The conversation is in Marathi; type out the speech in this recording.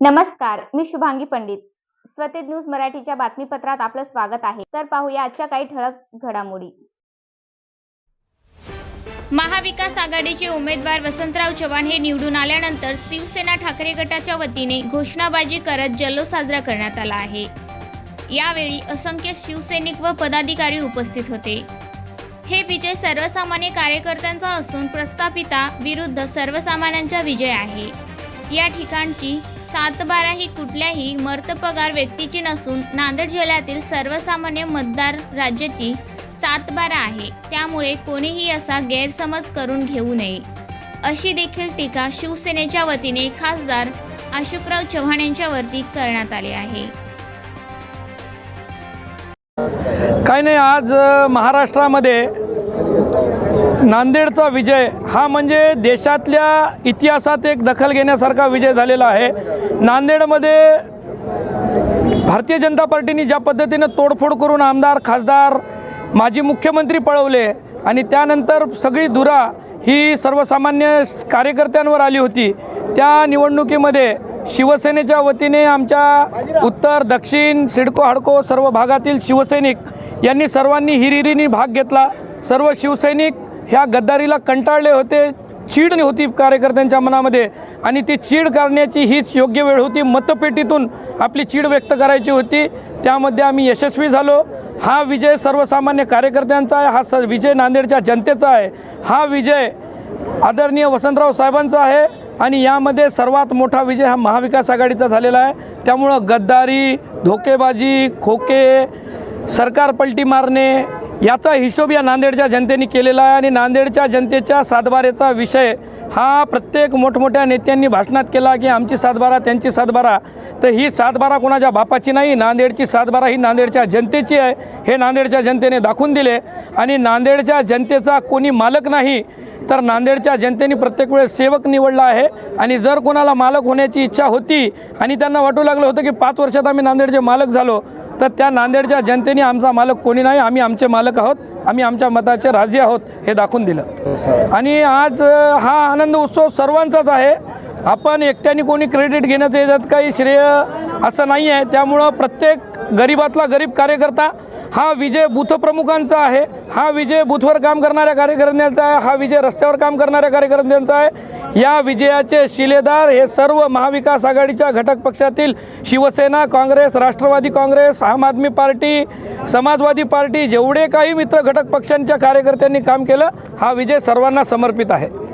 नमस्कार मी शुभांगी पंडित. स्वतेज न्यूज मराठीच्या बातमीपत्रात आपलं स्वागत आहे. तर पाहूया आजच्या काही ठळक घडामोडी. महाविकास आघाडीचे उमेदवार वसंतराव चव्हाण हे निवडून आल्यानंतर शिवसेना ठाकरे गटाच्या वतीने घोषणाबाजी करत जल्लोष साजरा करण्यात आला आहे. यावेळी असंख्य शिवसैनिक व पदाधिकारी उपस्थित होते. हे विजय सर्वसामान्य कार्यकर्त्यांचा असून प्रस्थापिता विरुद्ध सर्वसामान्यांचा विजय आहे. या ठिकाणची सातबारा ही कुठल्याही मर्तपगार व्यक्तीची नसून नांदेड जिल्ह्यातील सर्वसामान्य मतदार राज्याची सातबारा आहे. त्यामुळे कोणीही असा गैरसमज करून घेऊ नये. अशी देखील टीका शिवसेनेच्या वतीने खासदार अशोकराव चव्हाण यांच्यावरती करण्यात आली आहे. काही नाही आज महाराष्ट्रामध्ये नांदेडचा विजय हा म्हणजे देशातल्या इतिहासात एक दखल घेण्यासारखा विजय झालेला आहे. नांदेडमध्ये भारतीय जनता पार्टीने ज्या पद्धतीनं तोडफोड करून आमदार खासदार माजी मुख्यमंत्री पळवले आणि त्यानंतर सगळी धुरा ही सर्वसामान्य कार्यकर्त्यांवर आली होती त्या निवडणुकीमध्ये शिवसेनेच्या वतीने आमच्या उत्तर दक्षिण सिडको हाडको सर्व भागातील शिवसैनिक यांनी सर्वांनी हिरिरीने भाग घेतला. सर्व शिवसैनिक ह्या गद्दारीला कंटाळले होते चीड होती कार्यकर्त्यांच्या मनामध्ये आणि ती चीड करण्याची हीच योग्य वेळ होती. मतपेटीतून आपली चीड व्यक्त करायची होती. त्यामध्ये आम्ही यशस्वी झालो. हा विजय सर्वसामान्य कार्यकर्त्यांचा आहे. हा स विजय नांदेडच्या जनतेचा आहे. हा विजय आदरणीय वसंतराव साहेबांचा आहे आणि यामध्ये सर्वात मोठा विजय हा महाविकास आघाडीचा झालेला आहे. त्यामुळं गद्दारी धोकेबाजी खोके सरकार पलटी मारणे याचा हिशोब या नांदेडच्या जनतेने केलेला आहे आणि नांदेडच्या जनतेच्या सातबारेचा विषय हा प्रत्येक मोठमोठ्या नेत्यांनी भाषणात केला की आमची सातबारा त्यांची सातबारा. तर ही सातबारा कोणाच्या बापाची नाही नांदेडची सातबारा ही नांदेडच्या जनतेची आहे हे नांदेडच्या जनतेने दाखवून दिले. आणि नांदेडच्या जनतेचा कोणी मालक नाही तर नांदेडच्या जनतेने प्रत्येक वेळेस सेवक निवडला आहे. आणि जर कोणाला मालक होण्याची इच्छा होती आणि त्यांना वाटू लागलं होतं की पाच वर्षात आम्ही नांदेडचे मालक झालो तर त्या नांदेडच्या जनतेने आमचा मालक कोणी नाही आम्ही आमचे मालक आहोत आम्ही आमच्या मताचे राजे आहोत हे दाखवून दिलं. आणि आज हा आनंद उत्सव सर्वांचाच आहे. आपण एकट्याने कोणी क्रेडिट घेण्यात येतात काही श्रेय असं नाही आहे त्यामुळं प्रत्येक गरीबातला गरीब कार्यकर्ता हा विजय बूथप्रमुखांचा आहे. हा विजय बूथवर काम करणाऱ्या कार्यकर्त्यांचा आहे. हा विजय रस्त्यावर काम करणाऱ्या कार्यकर्त्यांचा आहे. या विजयाचे शिलेदार हे सर्व महाविकास आघाडीच्या घटक पक्षातील शिवसेना काँग्रेस राष्ट्रवादी काँग्रेस आम आदमी पार्टी समाजवादी पार्टी जेवढे काही मित्र घटक पक्षांच्या कार्यकर्त्यांनी काम केलं हा विजय सर्वांना समर्पित आहे.